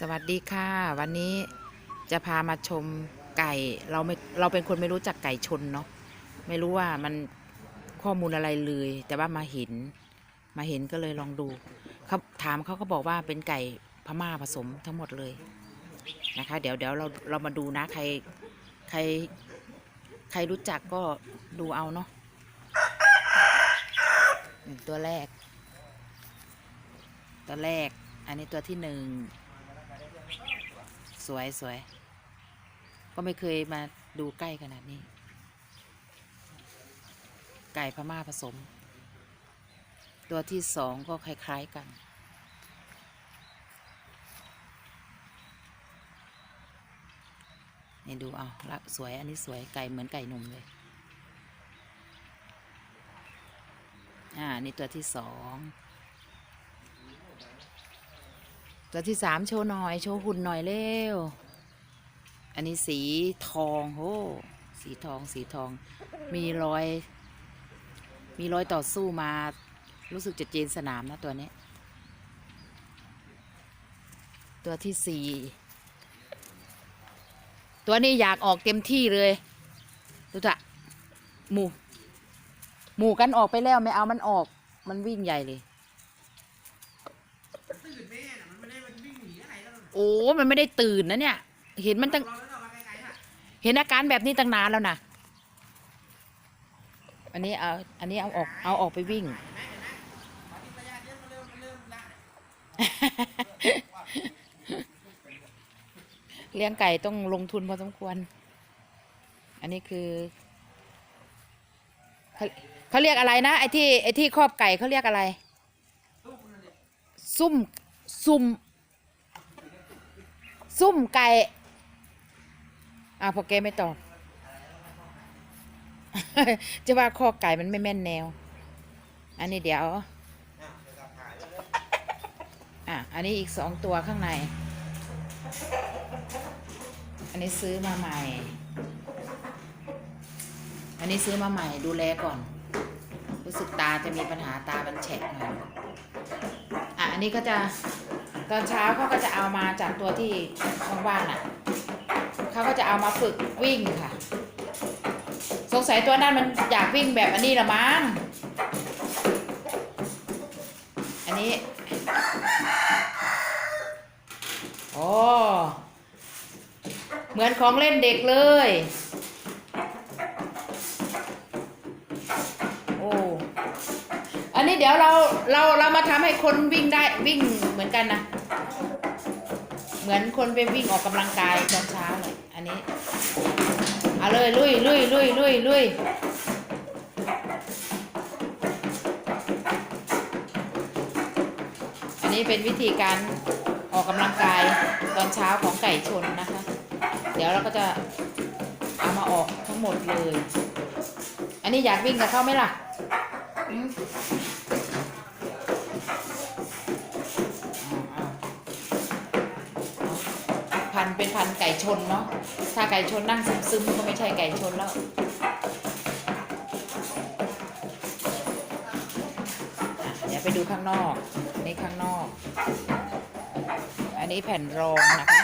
สวัสดีค่ะ วันนี้จะพามาชมไก่เราไม่เราเป็นคนไม่รู้จักไก่ชนเนาะไม่รู้ว่ามันข้อมูลอะไรเลย แต่ว่ามาเห็น มาเห็นก็เลยลองดูเขาถามเขาก็บอกว่าเป็นไก่พม่าผสมทั้งหมดเลยนะคะ เดี๋ยวเดี๋ยวเราเรามาดูนะใครใครใครรู้จักก็ดูเอาเนาะตัวแรก ตัวแรก อันนี้ตัวที่หนึ่ง สวยสวย ก็ไม่เคยมาดูใกล้ขนาดนี้ ไก่พม่าผสม ตัวที่สองก็คล้าย ๆ กันนี่ดูเอาละสวยอันนี้สวยไก่เหมือนไก่หนุ่มเลย อ่า นี่ตัวที่สอง ตัวที่สามโชว์หน่อย โชว์หุ่นหน่อยเร็ว อันนี้สีทองโอ้สีทองสีทอง มีรอย มีรอยต่อสู้มา รู้สึกจะเจนสนามนะตัวนี้ ตัวที่สี่ตัวนี้อยากออกเต็มที่เลยดูจ้ะหมูหมูกันออกไปแล้วไม่เอามันออก มันวิ่งใหญ่เลย ตื่นแม่น่ะมันไม่ได้มันวิ่งหนีอะไรแล้ว โอ้มันไม่ได้ตื่นนะเนี่ย เห็นมันตั้งเห็นอาการแบบนี้ตั้งนานแล้วนะอันนี้เอาอันนี้เอาออกเอาออกไปวิ่ง เลี้ยงไก่ต้องลงทุนพอสมควร อันนี้คือเขาเขาเรียกอะไรนะไอ้ที่ไอ้ที่ครอบไก่เขาเรียกอะไร ซุ่มซุ่ม ซุ่มไก่อ่าพอแกไม่ตอบ จะว่าคอไก่มันไม่แม่นแนว อันนี้เดี๋ยว อะ อันนี้อีกสองตัวข้างใน อันนี้ซื้อมาใหม่ อันนี้ซื้อมาใหม่ดูแลก่อน รู้สึกตาจะมีปัญหาตาบันแฉกหน่อย อะ อันนี้ก็จะ ตอนเช้าเขาก็จะเอามาจากตัวที่ว่างๆน่ะเขาก็จะเอามาฝึกวิ่งค่ะ สงสัยตัวนั้นมันอยากวิ่งแบบอันนี้ละมั้งอันนี้โอ้เหมือนของเล่นเด็กเลย โอ้ อันนี้เดี๋ยวเราเราเรามาทำให้คนวิ่งได้วิ่งเหมือนกันนะ เหมือนคนไปวิ่งออกกำลังกายตอนเช้าเลยอันนี้เอาเลยลุยลุยลุยลุยลุยอันนี้เป็นวิธีการออกกำลังกายตอนเช้าของไก่ชนนะคะ เดี๋ยวเราก็จะเอามาออกทั้งหมดเลย อันนี้อยากวิ่งกับเขาไหมล่ะ พันธุ์เป็นพันธุ์ไก่ชนเนาะถ้าไก่ชนนั่งซึมๆก็ไม่ใช่ไก่ชนแล้วอะเดี๋ยวไปดูข้างนอกนี่ข้างนอก อันนี้แผ่นรองนะคะ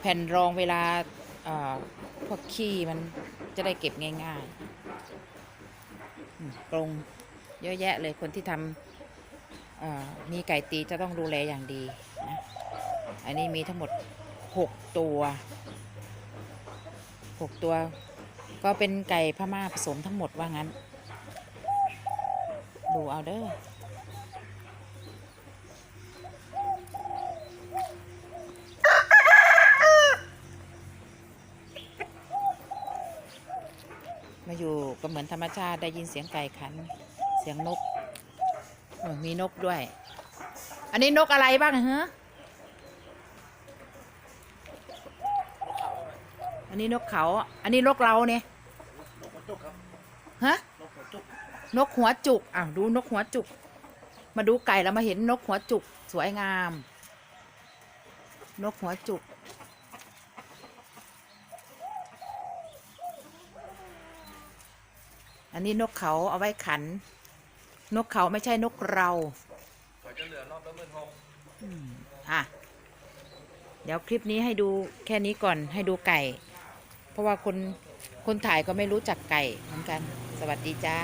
แผ่นรองเวลาพวกขี้มันจะได้เก็บง่ายๆกรงเยอะแยะเลยคนที่ทำมีไก่ตีจะต้องดูแลอย่างดีนะ อันนี้มีทั้งหมดหกตัวหกตัว ก็เป็นไก่พม่าผสมทั้งหมดว่างั้น ดูเอาเด้อมาอยู่ก็เหมือนธรรมชาติได้ยินเสียงไก่ขัน เสียงนกมีนกด้วย อันนี้นกอะไรบ้างฮะอั นนี้นกเขา อันนี้นกเราเนี่ยนกหัวจุกครับฮะนกหัวจุกนกหัวจุกอ้าวดูนกหัวจุก มาดูไก่แล้วมาเห็นนกหัวจุก สวยงาม นกหัวจุก อันนี้นกเขาเอาไว้ขัน นกเขาไม่ใช่นกเรากว่าจะเหลือรอบละหมื่นหกอืมอะเดี๋ยวคลิปนี้ให้ดูแค่นี้ก่อนให้ดูไก่ เพราะว่าคนคนถ่ายก็ไม่รู้จักไก่เหมือนกัน สวัสดีจ้า